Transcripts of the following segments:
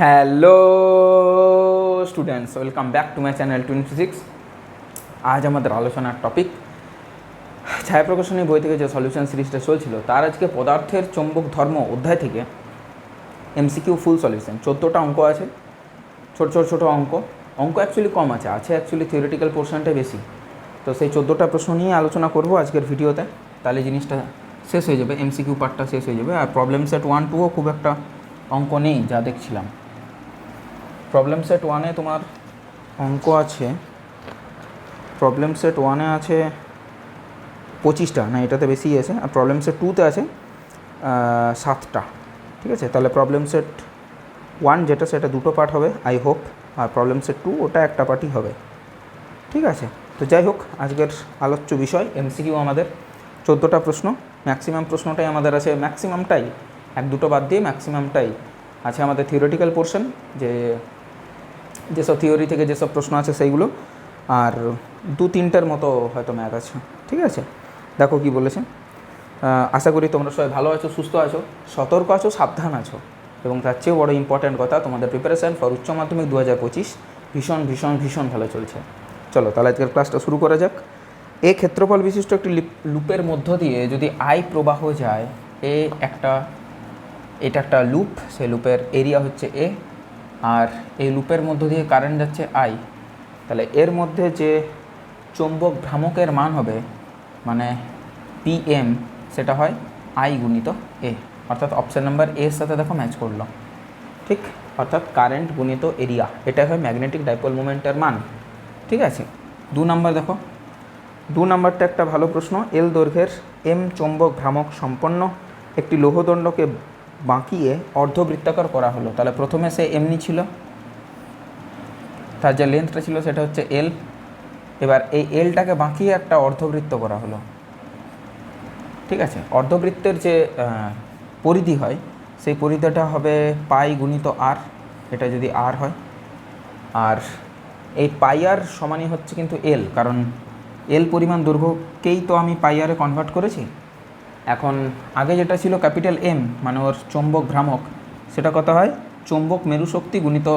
Hello students welcome back to my channel twenty six আজ আমাদের আলোচনার টপিক ছায়া প্রকাশনী বই থেকে যে সলিউশন সিরিজটা চলছিল, তার আজকে পদার্থের চৌম্বক ধর্ম অধ্যায় থেকে এমসিকিউ ফুল সলিউশন চোদ্দোটা অঙ্ক আছে, ছোট ছোট ছোটো অঙ্ক। অঙ্ক অ্যাকচুয়ালি কম আছে আছে অ্যাকচুয়ালি থিওরিটিক্যাল পোর্শনটাই বেশি। তো সেই চোদ্দোটা প্রশ্ন নিয়ে আলোচনা করব আজকের ভিডিওতে। তাহলে জিনিসটা শেষ হয়ে যাবে এমসিকিউ পার্টটা শেষ হয়ে যাবে। আর প্রবলেম সেট ওয়ান টুও খুব একটা অঙ্ক নেই, যা দেখছিলাম। প্রবলেম সেট ওয়ানে তোমার অঙ্ক আছে। প্রবলেম সেট ওয়ানে আছে পঁচিশটা, না এটাতে বেশি আছে। আর প্রবলেম সেট টুতে আছে সাতটা। ঠিক আছে? তাহলে প্রবলেম সেট ওয়ান যেটা, সেটা দুটো পার্ট হবে আই হোপ আর প্রবলেম সেট টু ওটা একটা পার্টই হবে। ঠিক আছে? তো যাই হোক, আজকের আলোচ্য বিষয় এমসিকিউ আমাদের। চোদ্দোটা প্রশ্ন ম্যাক্সিমাম প্রশ্নটাই আমাদের আছে। ম্যাক্সিমামটাই এক, দুটো বাদ দিয়ে ম্যাক্সিমামটাই আছে আমাদের থিওরিটিক্যাল পোর্শন যে যেসব থিওরি থেকে যেসব প্রশ্ন আছে সেইগুলো আর দু তিনটার মতো হয়তো ম্যাথ আছে, ঠিক আছে? দেখো কি বলেছে। আশা করি তোমরা সবাই ভালো আছো, সুস্থ আছো, সতর্ক আছো, সাবধান আছো এবং তার চেয়েও বড় ইম্পর্ট্যান্ট কথা, তোমাদের প্রিপারেশান ফর উচ্চ মাধ্যমিক দু হাজার পঁচিশ ভীষণ ভীষণ ভীষণ ভালো চলছে। চলো, তাহলে আজকের ক্লাসটা শুরু করা যাক। এ ক্ষেত্রফল বিশিষ্ট একটি লিপ- লুপের মধ্য দিয়ে যদি আই প্রবাহ যায়, এ একটা, এটা একটা লুপ সেই লুপের এরিয়া হচ্ছে এ। আর এই লুপের মধ্য দিয়ে কারেন্ট যাচ্ছে আই তাহলে এর মধ্যে যে চৌম্বক ভ্রামকের মান হবে মানে পিএম সেটা হয় আই গুণিত এ অর্থাৎ অপশান নাম্বার এর সাথে দেখো ম্যাচ করল। ঠিক? অর্থাৎ কারেন্ট গুণিত এরিয়া এটা হয় ম্যাগনেটিক ডাইপোল মোমেন্টের মান। ঠিক আছে? দু নাম্বার দেখো। দু নম্বরটা একটা ভালো প্রশ্ন। এল দৈর্ঘ্যের এম চৌম্বক ভ্রামক সম্পন্ন একটি লৌহদণ্ডকে বাঁকিয়ে অর্ধবৃত্তাকার করা হলো। তাহলে প্রথমে সে এমনি ছিল। তার যে লেন্থটা ছিল সেটা হচ্ছে এল এবার এই এলটাকে বাঁকিয়ে একটা অর্ধবৃত্ত করা হলো। ঠিক আছে? অর্ধবৃত্তের যে পরিধি হয়, সেই পরিধিটা হবে পাই গুণিত আর এটা যদি আর হয়। আর এই পাইয়ার সমানই হচ্ছে কিন্তু এল কারণ এল পরিমাণ দৈর্ঘ্যকেই তো আমি পাইয়ারে কনভার্ট করেছি। এখন আগে যেটা ছিল ক্যাপিটাল এম মানে ওর চৌম্বক ভ্রামক, সেটা কত হয়? চৌম্বক মেরু শক্তি গুণিত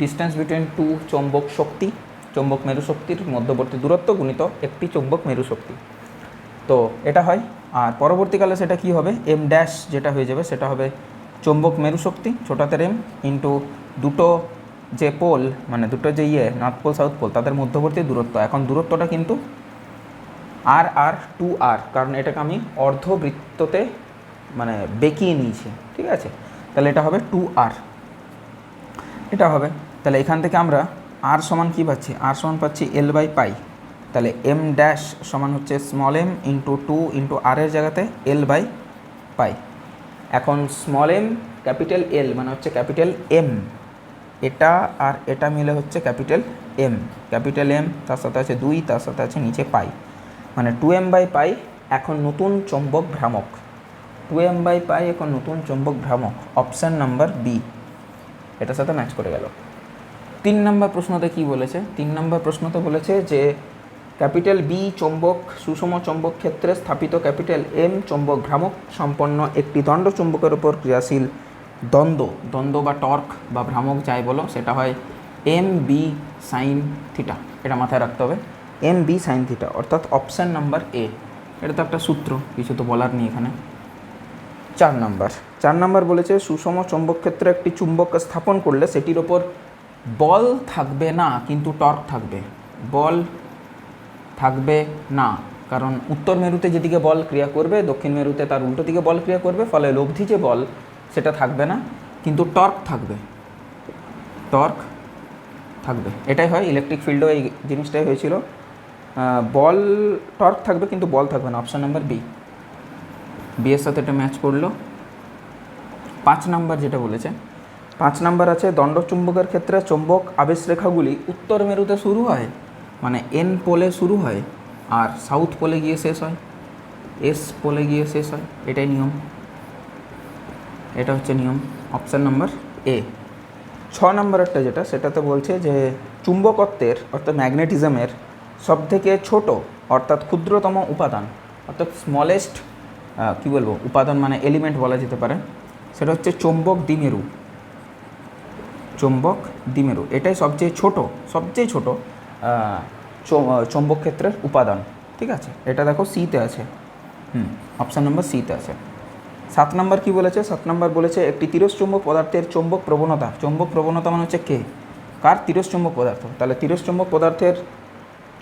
ডিস্টেন্স বিটুইন টু চৌম্বক শক্তি, চৌম্বক মেরু শক্তির মধ্যবর্তী দূরত্ব গুণিত একটি চৌম্বক মেরু শক্তি তো এটা হয়, আর পরবর্তীকালে সেটা কি হবে? এম ড্যাশ যেটা হয়ে যাবে, সেটা হবে চৌম্বক মেরু শক্তি ছোটাতের এম ইন্টু দুটো যে পোল মানে দুটো যে ইয়ে নর্থ পোল সাউথ পোল তাদের মধ্যবর্তী দূরত্ব। এখন দূরত্বটা কিন্তু আর আর টু আর কারণ এটাকে আমি অর্ধবৃত্ততে মানে বেঁকিয়ে নিয়েছি, ঠিক আছে? তাহলে এটা হবে টু আর এটা হবে, তাহলে এখান থেকে আমরা আর সমান কী পাচ্ছি? আর সমান পাচ্ছি এল বাই পাই তাহলে এম ড্যাশ সমান হচ্ছে small M into two into R এর জায়গাতে এল বাই পাই এখন স্মল এম ক্যাপিটাল এল মানে হচ্ছে ক্যাপিটাল এম এটা আর এটা মিলে হচ্ছে ক্যাপিটাল এম ক্যাপিটাল এম তার সাথে আছে দুই, তার সাথে আছে নিচে পাই মানে টু এম বাই পাই এখন নতুন চৌম্বক ভ্রামক। টু এম বাই পাই এখন নতুন চৌম্বক ভ্রামক অপশান নাম্বার বি এটার সাথে ম্যাচ করে গেল। তিন নম্বর প্রশ্নতে কি বলেছে? তিন নম্বর প্রশ্নতে বলেছে যে ক্যাপিটাল বি চৌম্বক, সুষম চৌম্বক ক্ষেত্রে স্থাপিত ক্যাপিটাল এম চৌম্বক ভ্রামক সম্পন্ন একটি দণ্ড চুম্বকের উপর ক্রিয়াশীল দ্বন্দ্ব। দ্বন্দ্ব বা টর্ক বা ভ্রামক যাই বলো, সেটা হয় এম বি সাইন থিটা এটা মাথায় রাখতে হবে। এম বি সাইন থিটা অর্থাৎ অপশান নাম্বার এ এটা তো একটা সূত্র, কিছু তো বলার নেই এখানে। চার নাম্বার। চার নাম্বার বলেছে, সুষম চৌম্বক ক্ষেত্রে একটি চুম্বক স্থাপন করলে সেটির ওপর বল থাকবে না, কিন্তু টর্ক থাকবে। বল থাকবে না, কারণ উত্তর মেরুতে যেদিকে বল ক্রিয়া করবে, দক্ষিণ মেরুতে তার উল্টো দিকে বল ক্রিয়া করবে, ফলে লব্ধি যে বল, সেটা থাকবে না, কিন্তু টর্ক থাকবে। টর্ক থাকবে। এটাই হয় ইলেকট্রিক ফিল্ডও এই জিনিসটাই হয়েছিল। বল টর্ক থাকবে কিন্তু বল থাকবে না অপশান নাম্বার বি বিয়ের সাথে এটা ম্যাচ করল। পাঁচ নাম্বার যেটা বলেছে, পাঁচ নাম্বার আছে দণ্ডচুম্বকের ক্ষেত্রে চুম্বক আবেশ রেখাগুলি উত্তর মেরুতে শুরু হয় মানে এন পোলে শুরু হয় আর সাউথ পোলে গিয়ে শেষ হয়। এস পোলে গিয়ে শেষ হয়, এটাই নিয়ম। এটা হচ্ছে নিয়ম অপশান নাম্বার এ ছ নম্বরেরটা যেটা, সেটাতে বলছে যে চুম্বকত্বের, অর্থাৎ ম্যাগনেটিজমের সবথেকে ছোট, অর্থাৎ ক্ষুদ্রতম উপাদান, অর্থাৎ স্মলেস্ট কী বলব, উপাদান মানে এলিমেন্ট বলা যেতে পারে, সেটা হচ্ছে চৌম্বক দ্বিমেরু। চুম্বক দ্বিমেরু, এটাই সবচেয়ে ছোট সবচেয়ে ছোট চৌম্বক ক্ষেত্রের উপাদান, ঠিক আছে? এটা দেখো সিতে আছে। হুম অপশান নম্বর সিতে আছে। সাত নম্বর কি বলেছে? সাত নম্বর বলেছে একটি তিরস্চুম্বক পদার্থের চৌম্বক প্রবণতা। চৌম্বক প্রবণতা মানে হচ্ছে কে? কার তিরস্চুম্বক পদার্থ? তাহলে তিরস্চুম্বক পদার্থের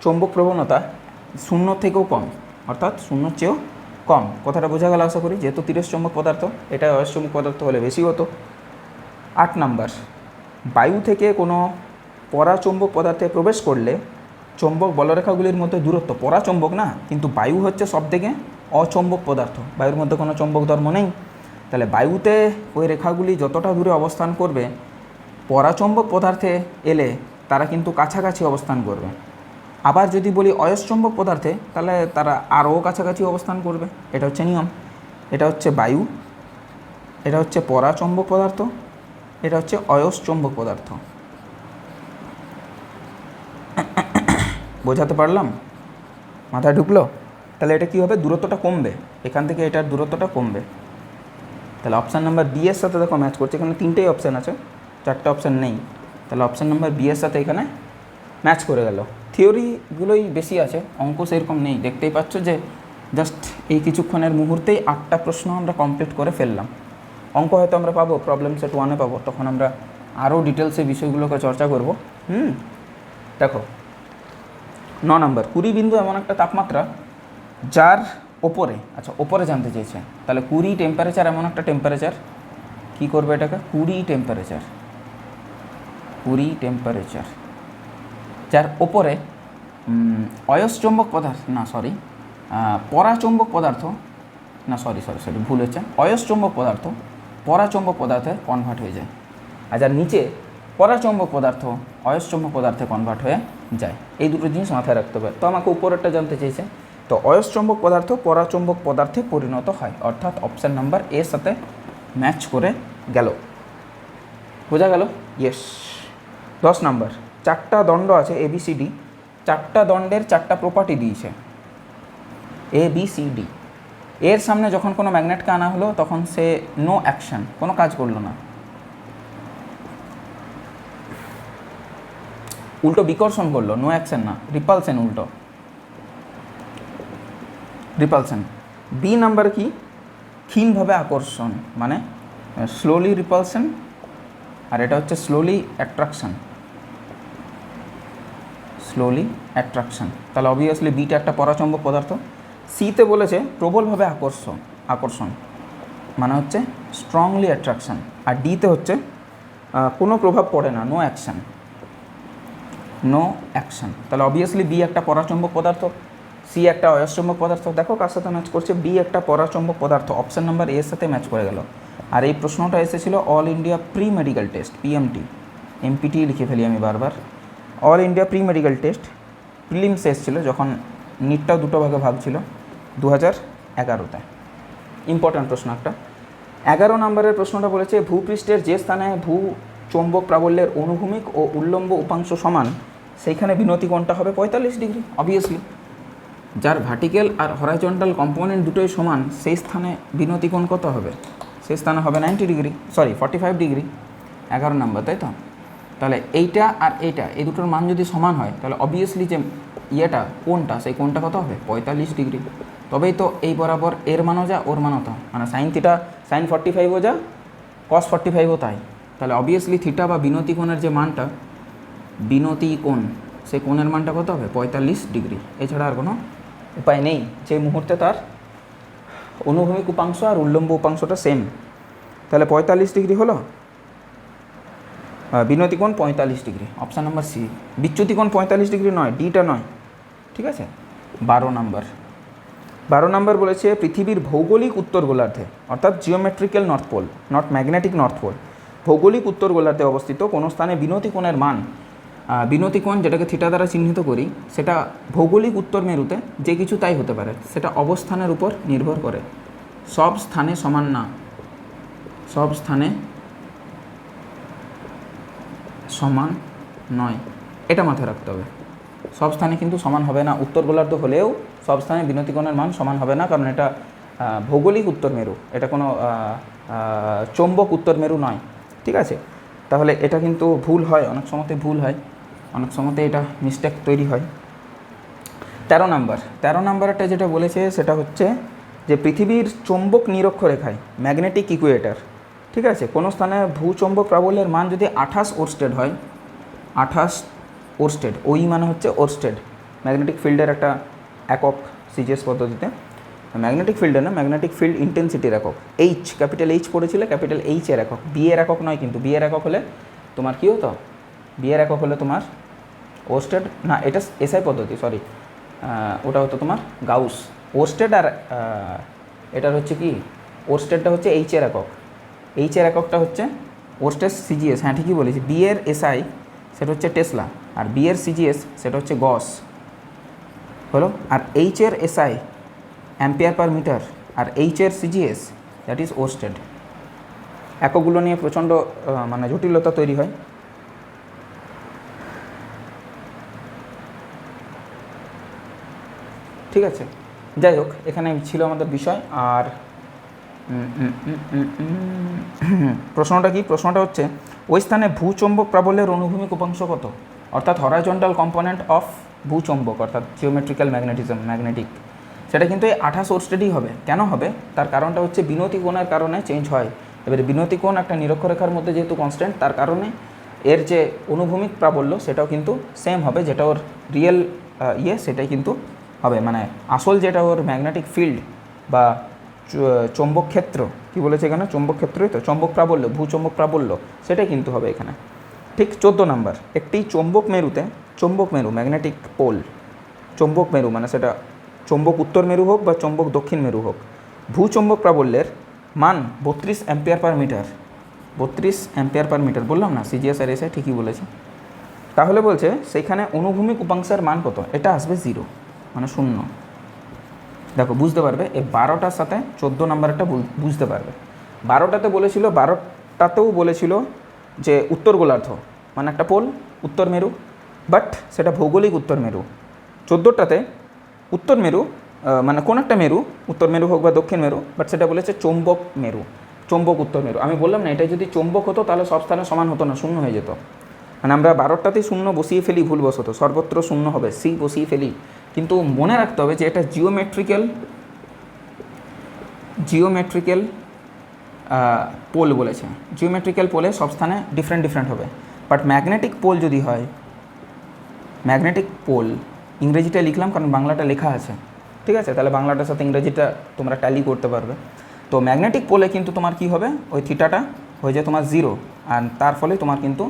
চৌম্বক প্রবণতা শূন্য থেকেও কম, অর্থাৎ শূন্যর চেয়েও কম। কথাটা বোঝা গেল আশা করি, যেহেতু তিরস্চুম্বক পদার্থ, এটা অয়স্চুম্বক পদার্থ হলে বেশি হতো। আট নাম্বার, বায়ু থেকে কোনো পরাচুম্বক পদার্থে প্রবেশ করলে চৌম্বক বলরেখাগুলির মধ্যে দূরত্ব পরাচুম্বক না, কিন্তু বায়ু হচ্ছে সব থেকে অচৌম্বক পদার্থ, বায়ুর মধ্যে কোনো চৌম্বক ধর্ম নেই। তাহলে বায়ুতে ওই রেখাগুলি যতটা দূরে অবস্থান করবে পরাচৌম্বক পদার্থে এলে তারা কিন্তু কাছাকাছি অবস্থান করবে। আবার যদি বলি অয়স্চম্বক পদার্থে, তাহলে তারা আরও কাছাকাছি অবস্থান করবে। এটা হচ্ছে নিয়ম। এটা হচ্ছে বায়ু। এটা হচ্ছে পরাচম্বক পদার্থ। এটা হচ্ছে অয়স্চম্বক পদার্থ। বোঝাতে পারলাম? মাথায় ঢুকলো? তাহলে এটা কী হবে? দূরত্বটা কমবে। এখান থেকে এটার দূরত্বটা কমবে। তাহলে অপশান নাম্বার বি এর সাথে দেখো ম্যাচ করছে। এখানে তিনটেই অপশান আছে। চারটে অপশান নেই। তাহলে অপশান নাম্বার বি এর সাথে এখানে ম্যাচ করে গেল। থিওরিগুলোই বেশি আছে, অঙ্ক সেরকম নেই। দেখতেই পাচ্ছ যে জাস্ট এই কিছুক্ষণের মুহূর্তেই আটটা প্রশ্ন আমরা কমপ্লিট করে ফেললাম। অঙ্ক হয়তো আমরা পাবো প্রবলেম সেট ওয়ানে পাবো। তখন আমরা আরও ডিটেলসে বিষয়গুলোকে চর্চা করব। হুম? দেখো, ন নম্বর কুড়ি বিন্দু এমন একটা তাপমাত্রা যার ওপরে আচ্ছা ওপরে জানতে চেয়েছে। তাহলে কুড়ি টেম্পারেচার এমন একটা টেম্পারেচার কী করবে এটাকে? কুড়ি টেম্পারেচার কুড়ি টেম্পারেচার যার ওপরে অয়স্চম্বক পদার্থ, না সরি পরাচম্বক পদার্থ, না সরি সরি সরি ভুল হচ্ছে। অয়স্চম্বক পদার্থ পরাচম্বক পদার্থে কনভার্ট হয়ে যায়। আর যার নিচে পরাচম্বক পদার্থ অয়স্চম্বক পদার্থে কনভার্ট হয়ে যায়। এই দুটো জিনিস মাথায় রাখতে হবে। তো আমাকে উপরেরটা জানতে চেয়েছে। তো অয়স্চম্বক পদার্থ পরাচম্বক পদার্থে পরিণত হয়। অর্থাৎ অপশান নাম্বার এর সাথে ম্যাচ করে গেল। বোঝা গেল? ইয়েস দশ নাম্বার চারটা দণ্ড আছে এ বি সি ডি চারটা দণ্ডের চারটা প্রপার্টি দিয়েছে। এ বি সি ডি এর সামনে যখন কোনো ম্যাগনেটকে আনা হলো, তখন সে নো অ্যাকশন কোনো কাজ করল না। উল্টো বিকর্ষণ করল নো অ্যাকশন না রিপালসেন উল্টো। রিপালসেন বি নাম্বার কি? ক্ষীণভাবে আকর্ষণ মানে স্লোলি রিপালসেন আর এটা হচ্ছে স্লোলি অ্যাট্রাকশন স্লোলি অ্যাট্রাকশন তাহলে অবভিয়াসলি বিটা একটা পরাচম্বক পদার্থ। সিতে বলেছে প্রবলভাবে আকর্ষণ আকর্ষণ। মানে হচ্ছে স্ট্রংলি অ্যাট্রাকশন আর ডিতে হচ্ছে কোনো প্রভাব পড়ে না নো অ্যাকশন নো অ্যাকশন তাহলে অবভিয়াসলি বি একটা পরাচম্বক পদার্থ সি একটা অয়স্চম্বক পদার্থ। দেখো কার সাথে ম্যাচ করছে? বি একটা পরাচম্বক পদার্থ। অপশন নাম্বার এর সাথে ম্যাচ করে গেল। আর এই প্রশ্নটা এসেছিল all India pre medical test PMT MPT লিখে ফেলি আমি বারবার। All India pre medical test prelims এসেছিল যখন নিটটাও দুটো ভাগে ভাগ ছিল দু হাজার এগারোতে। ইম্পর্ট্যান্ট প্রশ্ন একটা। এগারো নম্বরের প্রশ্নটা বলেছে, ভূপৃষ্ঠের যে স্থানে ভূ চৌম্বক প্রাবল্যের অনুভূমিক ও উল্লম্ব উপাংশ সমান, সেইখানে বিনতি কোণটা হবে? পঁয়তাল্লিশ ডিগ্রি অবভিয়াসলি যার ভার্টিক্যাল আর হরাইজন্টাল কম্পোনেন্ট দুটোই সমান, সেই স্থানে বিনতি কোণ কত হবে? সেই স্থানে হবে ninety degree sorry forty five degree. এগারো নম্বর, তাই তো? তাহলে এইটা আর এইটা, এই দুটোর মান যদি সমান হয়, তাহলে অবভিয়াসলি যে ইয়েটা, কোনটা, সেই কোনটা কত হবে? পঁয়তাল্লিশ ডিগ্রি। তবেই তো এই বরাবর এর মানও যা, ওর মানও তা। মানে সাইন থিটা সাইন ফর্টি ফাইভও যা কস ফর্টি ফাইভও তাই। তাহলে অবভিয়াসলি থিটা বা বিনতি কোণের যে মানটা, বিনতি কোণ, সেই কোণের মানটা কত হবে? পঁয়তাল্লিশ ডিগ্রি। এছাড়া আর কোনো উপায় নেই। যে মুহূর্তে তার অনুভূমিক উপাংশ আর উল্লম্ব উপাংশটা সেম তাহলে পঁয়তাল্লিশ ডিগ্রি হলো আহ, বিনতি কোণ পঁয়তাল্লিশ ডিগ্রি অপশান নাম্বার সি বিচ্যুতি কোণ পঁয়তাল্লিশ ডিগ্রি নয় ডিটা নয় ঠিক আছে? বারো নম্বর বারো নাম্বার বলেছে পৃথিবীর ভৌগোলিক উত্তর গোলার্ধে অর্থাৎ geometrical north pole not magnetic north pole ভৌগোলিক উত্তর গোলার্ধে অবস্থিত কোনো স্থানে বিনতি কোণের মান আহ, বিনতি কোণ যেটাকে থিটা দ্বারা চিহ্নিত করি সেটা ভৌগোলিক উত্তর মেরুতে যে কিছু তাই হতে পারে সেটা অবস্থানের উপর নির্ভর করে। সব স্থানে সমান না সব স্থানে সমান নয়। এটা মাথায় রাখতে হবে। সব স্থানে কিন্তু সমান হবে না। উত্তর গোলার্ধ হলেও সব স্থানে বিনতিকোণের মান সমান হবে না, কারণ এটা ভৌগোলিক উত্তর মেরু। এটা কোনো চৌম্বক উত্তর মেরু নয়। ঠিক আছে? তাহলে এটা কিন্তু ভুল হয়। অনেক সময়তে ভুল হয়। অনেক সময়তে এটা মিস্টেক তৈরি হয়। তেরো নাম্বার। তেরো নাম্বারটা যেটা বলেছে সেটা হচ্ছে যে পৃথিবীর চৌম্বক নিরক্ষরেখায় ম্যাগনেটিক ইকুয়েটার ঠিক আছে, কোনো স্থানে ভূচম্বক প্রাবল্যের মান যদি আঠাশ ওরস্টেড হয়, আঠাশ ওরস্টেড, ওই মানে হচ্ছে ওরস্টেড, ম্যাগনেটিক ফিল্ডের একটা একক সিজিএস পদ্ধতিতে। ম্যাগনেটিক ফিল্ডের না, ম্যাগনেটিক ফিল্ড ইন্টেন্সিটির একক এইচ ক্যাপিটাল এইচ পড়েছিলে, ক্যাপিটাল এইচ এর একক বি এর একক নয় কিন্তু বি এর একক হলে তোমার কী হতো? বি এর একক হলে তোমার ওস্টেড না, এটা এসআই পদ্ধতি সরি ওটা হতো তোমার গাউস ওস্টেড আর এটার হচ্ছে কি? ওস্টেডটা হচ্ছে এইচ এর একক। এইচ এর এককটা হচ্ছে ওস্টেড সিজিএস হ্যাঁ ঠিকই বলেছি। বি এর এসআই সেটা হচ্ছে টেসলা। আর বি এর সিজিএস সেটা হচ্ছে গস। হলো? আর এইচ এর এসআই অ্যাম্পিয়ার পার মিটার। আর এইচ এর সিজিএস দ্যাট ইজ ওস্টেড। এককগুলো নিয়ে প্রচণ্ড মানে জটিলতা তৈরি হয়। ঠিক আছে? যাই হোক এখানে ছিল আমাদের বিষয়। আর প্রশ্নটা কি? প্রশ্নটা হচ্ছে, ওই স্থানে ভূচম্বক প্রাবল্যের অনুভূমিক উপাংশ কত? অর্থাৎ হরাইজন্টাল কম্পোনেন্ট অফ ভূচম্বক, অর্থাৎ জিওমেট্রিক্যাল ম্যাগনেটিজম ম্যাগনেটিক সেটা কিন্তু এই আঠাশ ওরস্টেডই হবে। কেন হবে? তার কারণটা হচ্ছে বিনতি কোণের কারণে চেঞ্জ হয়। এবারে বিনতি কোণ একটা নিরক্ষরেখার মধ্যে যেহেতু কনস্ট্যান্ট তার কারণে এর যে অনুভূমিক প্রাবল্য, সেটাও কিন্তু সেম হবে, যেটা ওর রিয়েল ইয়ে সেটাই কিন্তু হবে। মানে আসল যেটা ওর ম্যাগনেটিক ফিল্ড বা চৌম্বক ক্ষেত্র কি বলেছে এখানে? চৌম্বক ক্ষেত্রই তো চৌম্বক প্রাবল্য, ভূচৌম্বক প্রাবল্য সেটাই কিন্তু হবে এখানে। ঠিক চোদ্দ নাম্বার। একটি চৌম্বক মেরুতে, চৌম্বক মেরু, ম্যাগনেটিক পোল। চৌম্বক মেরু মানে সেটা চৌম্বক উত্তর মেরু হোক বা চৌম্বক দক্ষিণ মেরু হোক। ভূচৌম্বক প্রাবল্যের মান বত্রিশ অ্যাম্পিয়ার পার মিটার। বত্রিশ অ্যাম্পিয়ার পার মিটার, বললাম না? সিজিএস আর এসআই ঠিকই বলেছে। তাহলে বলছে সেইখানে অনুভূমিক উপাংশের মান কত? এটা আসবে জিরো মানে শূন্য। দেখো, বুঝতে পারবে? এই বারোটার সাথে চোদ্দ নাম্বারটা বুঝতে পারবে। বারোটাতে বলেছিল, বারোটাতেও বলেছিল যে উত্তর গোলার্ধ মানে একটা পোল, উত্তর মেরু, বাট সেটা ভৌগোলিক উত্তর মেরু। চোদ্দোটাতে উত্তর মেরু মানে কোন একটা মেরু, উত্তর মেরু হোক বা দক্ষিণ মেরু, বাট সেটা বলেছে চৌম্বক মেরু, চৌম্বক উত্তর মেরু। আমি বললাম না এটা যদি চৌম্বক হতো, তাহলে সব স্থানে সমান হতো না, শূন্য হয়ে যেত। মানে আমরা বারোটাতেই শূন্য বসিয়ে ফেলি ভুলবশত, সর্বত্র শূন্য হবে, সি বসিয়ে ফেলি। কিন্তু মনে রাখতে হবে যে এটা জিওমেট্রিক্যাল জিওমেট্রিক্যাল পোল বলেছে। জিওমেট্রিক্যাল পোলে সব স্থানে ডিফারেন্ট ডিফারেন্ট হবে। বাট ম্যাগনেটিক পোল যদি হয় ম্যাগনেটিক পোল ইংরেজিটা লিখলাম কারণ বাংলাটা লেখা আছে। ঠিক আছে? তাহলে বাংলাটার সাথে ইংরেজিটা তোমরা ট্যালি করতে পারবে। তো ম্যাগনেটিক পোলে কিন্তু তোমার কি হবে? ওই থিটাটা হয়ে যায় তোমার জিরো আর তার ফলে তোমার কিন্তু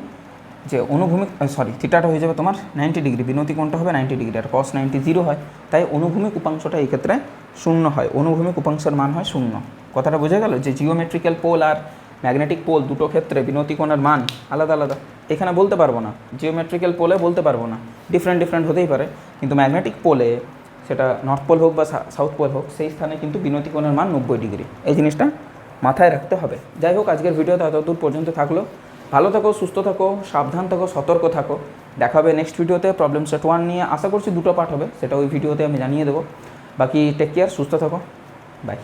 যে অনুভূমিক সরি থিটাটা হয়ে যাবে তোমার নাইনটি ডিগ্রি বিনতি কোণটা হবে নাইনটি ডিগ্রি আর কস নাইনটি জিরো হয়। তাই অনুভূমিক উপাংশটা এই ক্ষেত্রে শূন্য হয়, অনুভূমিক উপাংশের মান হয় শূন্য। কথাটা বোঝা গেল যে জিওমেট্রিক্যাল পোল আর ম্যাগনেটিক পোল দুটো ক্ষেত্রে বিনতি কোণের মান আলাদা আলাদা। এখানে বলতে পারব না জিওমেট্রিক্যাল পোলে বলতে পারব না ডিফারেন্ট ডিফারেন্ট হতেই পারে। কিন্তু ম্যাগনেটিক পোলে সেটা নর্থ পোল হোক বা সাউথ পোল হোক, সেই স্থানে কিন্তু বিনতি কোণের মান নব্বই ডিগ্রি এই জিনিসটা মাথায় রাখতে হবে। যাই হোক, আজকের ভিডিওতে এতদূর পর্যন্ত থাকল। ভালো থাকো, সুস্থ থাকো, সাবধান থাকো, সতর্ক থাকো। দেখা হবে নেক্সট ভিডিওতে প্রবলেম সেট ওয়ান নিয়ে। আশা করছি দুটো পার্ট হবে, সেটা ওই ভিডিওতে আমি জানিয়ে দেবো। বাকি টেক কেয়ার সুস্থ থাকো। বাই